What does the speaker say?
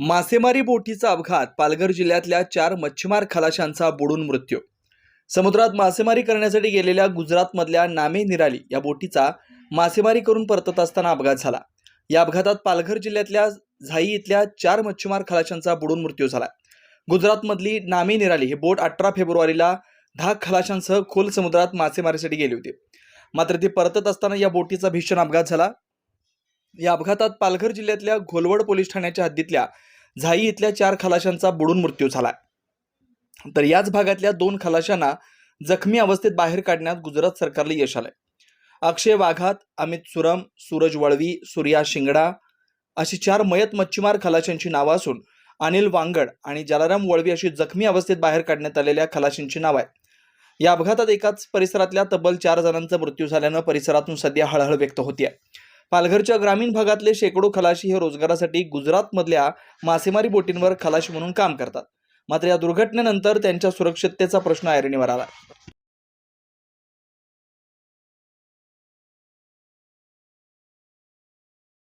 मासेमारी बोटीचा अपघात पालघर जिल्ह्यातल्या चार मच्छीमार खलाशांचा बुडून मृत्यू. समुद्रात मासेमारी करण्यासाठी गेलेल्या गुजरातमधल्या नामे निराली या बोटीचा मासेमारी करून परतत असताना अपघात झाला. या अपघातात पालघर जिल्ह्यातल्या झाई इथल्या चार मच्छीमार खलाशांचा बुडून मृत्यू झाला. गुजरातमधली नामे निराली ही बोट अठरा फेब्रुवारीला दहा खलाशांसह खोल समुद्रात मासेमारीसाठी गेली होती. मात्र ती परतत असताना या बोटीचा भीषण अपघात झाला. या अपघातात पालघर जिल्ह्यातल्या घोलवड पोलीस ठाण्याच्या हद्दीतल्या झाई इथल्या चार खलाशांचा बुडून मृत्यू झाला तर याच भागातल्या दोन खलाशांना जखमी अवस्थेत बाहेर काढण्यात गुजरात सरकारला यश आलंय. अक्षय वाघात अमित सुरम सूरज वळवी सूर्या शिंगडा अशी चार मयत मच्छीमार खलाशांची नावं असून अनिल वांगड आणि जलाराम वळवी अशी जखमी अवस्थेत बाहेर काढण्यात आलेल्या खलाशांची नावं आहेत. या अपघातात एकाच परिसरातल्या तब्बल चार जणांचा मृत्यू झाल्यानं परिसरातून सध्या हळहळ व्यक्त होतीये. पालघरच्या ग्रामीण भागातले शेकडो खलाशी हे रोजगारासाठी गुजरातमधल्या मासेमारी बोटींवर खलाशी म्हणून काम करतात. मात्र या दुर्घटनेनंतर त्यांच्या सुरक्षिततेचा प्रश्न ऐरणीवर आला.